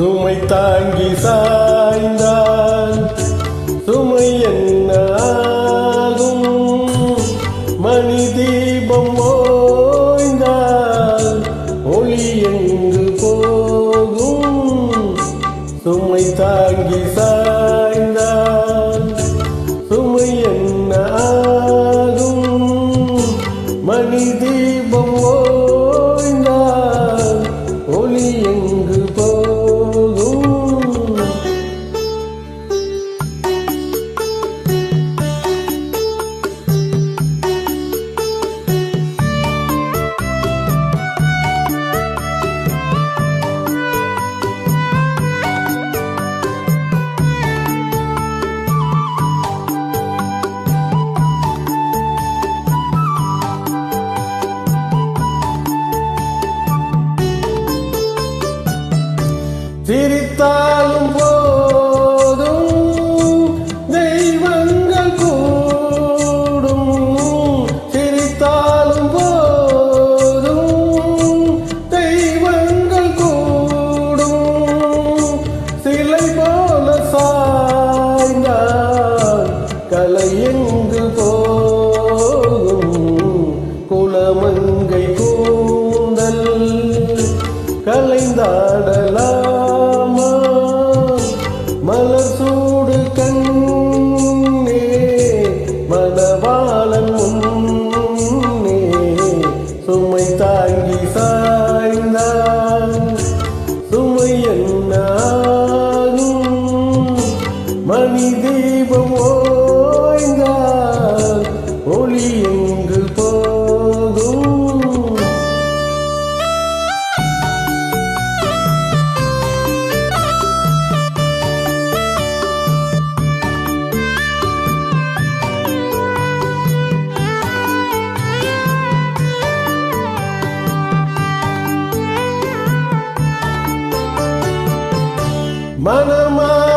சுமை தாங்கி சாய்ந்தால் சுமை என்னாகும்? மணி தீபம் ஓய்ந்தால் ஒளி எங்கு போகும்? சுமை தாங்கி சாய்ந்தால் சிரித்தாலும் போதும் தெய்வங்கள் கூடும். சிரித்தாலும் போதும் தெய்வங்கள் கூடும். சிலை போல சாய்ந்தால் கலை எங்கு போகும்? குலமங்கை கூந்தல் கலைந்தாடல் சுமை தாங்கி சாய்ந்தான் சுமை என்னாகும்? மணி தீபம் மணமாலை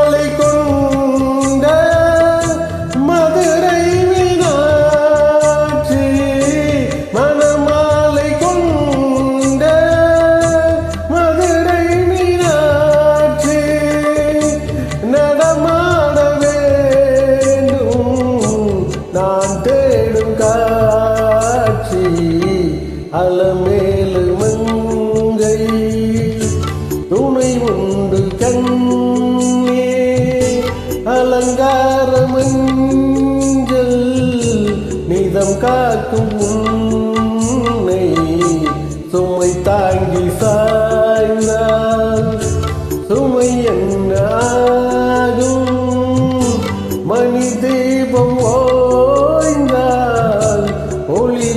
அலங்காரமஞ்சல் நிதம் காக்கும் உன்னை சுமை தாங்கி சாய்ந்தால் சுமை என்னாகும்? மணி தீபம் ஓய்ந்தால் ஒளி